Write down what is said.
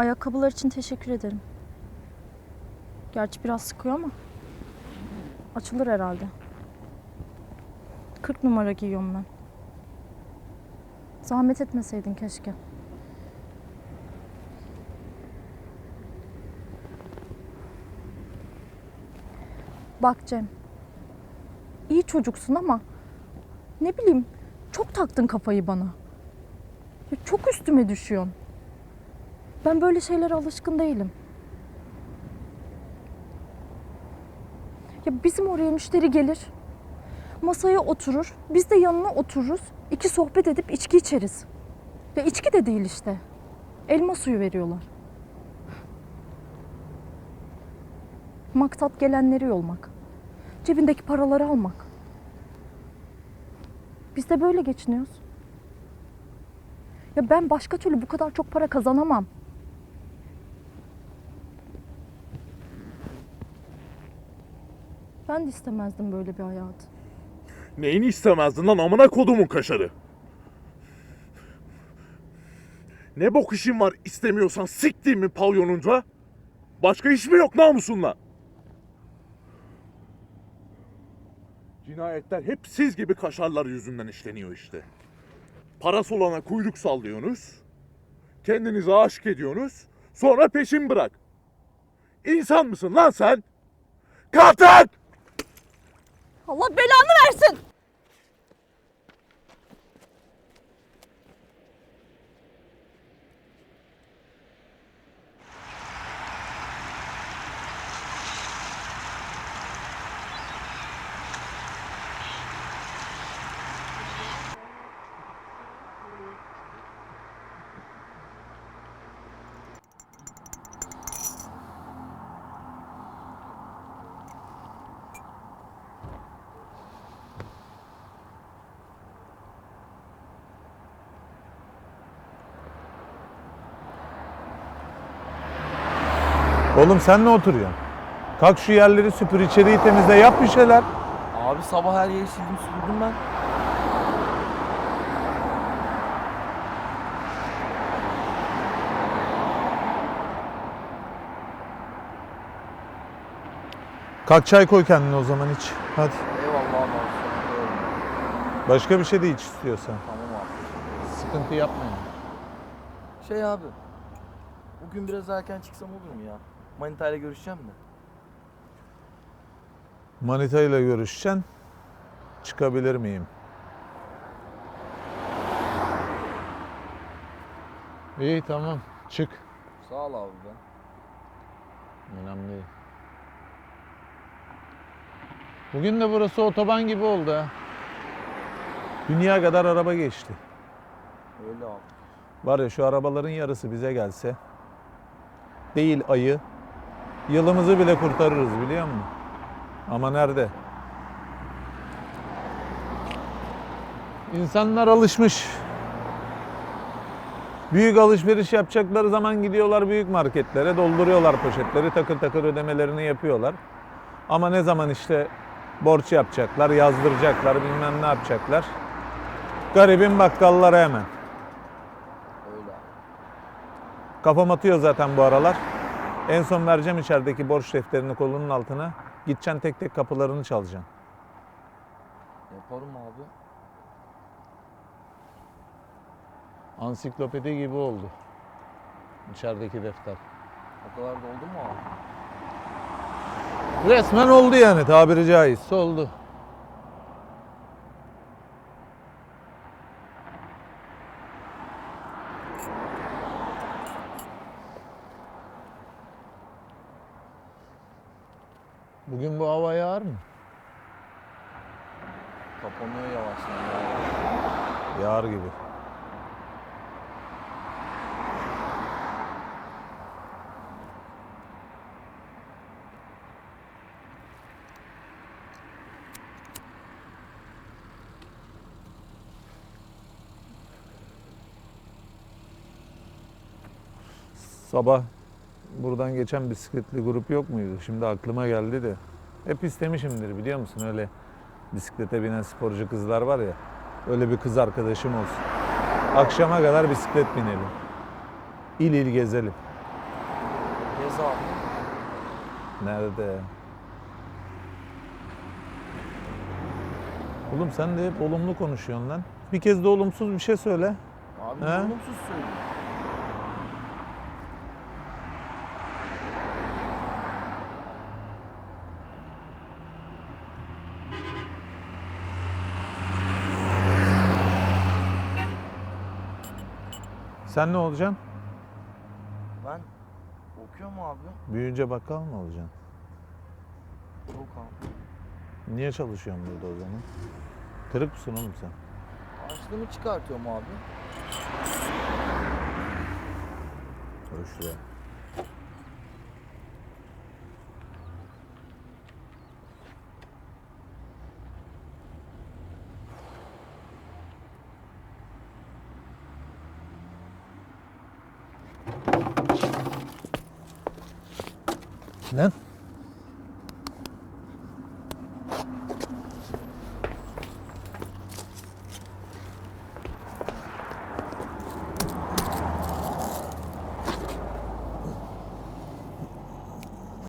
Ayakkabılar için teşekkür ederim. Gerçi biraz sıkıyor ama. Açılır herhalde. 40 numara giyiyorum ben. Zahmet etmeseydin keşke. Bak Cem. İyi çocuksun ama ne bileyim çok taktın kafayı bana. Çok üstüme düşüyorsun. Ben böyle şeylere alışkın değilim. Ya bizim oraya müşteri gelir. Masaya oturur. Biz de yanına otururuz. iki sohbet edip içki içeriz. Ya içki de değil işte. Elma suyu veriyorlar. Maksat gelenleri yolmak. Cebindeki paraları almak. Biz de böyle geçiniyoruz. Ya ben başka türlü bu kadar çok para kazanamam. Ben de istemezdim böyle bir hayatı. Neyini istemezdin lan amına kodumun kaşarı? Ne bok işin var istemiyorsan siktiğimi pavyonunca? Başka iş mi yok namusunla? Cinayetler hep siz gibi kaşarlar yüzünden işleniyor işte. Parası olana kuyruk sallıyorsunuz. Kendinize aşık ediyorsunuz. Sonra peşin bırak. İnsan mısın lan sen? Katil! Allah belanı versin. Oğlum sen ne oturuyorsun? Kalk şu yerleri süpür, içeriği temizle, yap bir şeyler. Abi sabah her yeri sildim süpürdüm ben. Kalk çay koy kendine o zaman iç. Hadi. Eyvallah abi. Başka bir şey de iç istiyorsan. Tamam abi. Sıkıntı yapmayın. Şey abi. Bugün biraz erken çıksam olur mu ya? Manita ile görüşeceğim de. Manita ile görüşeceksin. Çıkabilir miyim? İyi tamam. Çık. Sağ ol abi ben. Önemli değil. Bugün de burası otoban gibi oldu ha. Dünya kadar araba geçti. Öyle abi. Var ya şu arabaların yarısı bize gelse değil ayı yılımızı bile kurtarırız biliyor musun? Ama nerede? İnsanlar alışmış. Büyük alışveriş yapacakları zaman gidiyorlar büyük marketlere, dolduruyorlar poşetleri, takır takır ödemelerini yapıyorlar. Ama ne zaman işte borç yapacaklar, yazdıracaklar, bilmem ne yapacaklar. Garibin bakkallara hemen. Kafam atıyor zaten bu aralar. En son vereceğim içerideki borç defterini kolunun altına. Gideceksin tek tek kapılarını çalacaksın. Yaparım abi. Ansiklopedi gibi oldu. İçerideki defter. O kadar da oldu mu abi? Resmen oldu yani tabiri caizse oldu. Bugün bu hava yağar mı? Kapanıyor yavaştan ya. Yağar gibi. Sabah buradan geçen bisikletli grup yok muydu? Şimdi aklıma geldi de. Hep istemişimdir biliyor musun? Öyle bisiklete binen sporcu kızlar var ya. Öyle bir kız arkadaşım olsun. Akşama kadar bisiklet binelim. İl il gezelim. Reza abi. Nerede? Oğlum sen de hep olumlu konuşuyorsun lan. Bir kez de olumsuz bir şey söyle. Abi He? olumsuz söylüyor. Sen ne olacaksın? Ben okuyorum abi. Büyüyünce bakkal mı olacaksın? Yok abi. Niye çalışıyorsun burada o zaman? Kırık mısın oğlum sen? Harçlığımı çıkartıyorum abi. Dur içinden.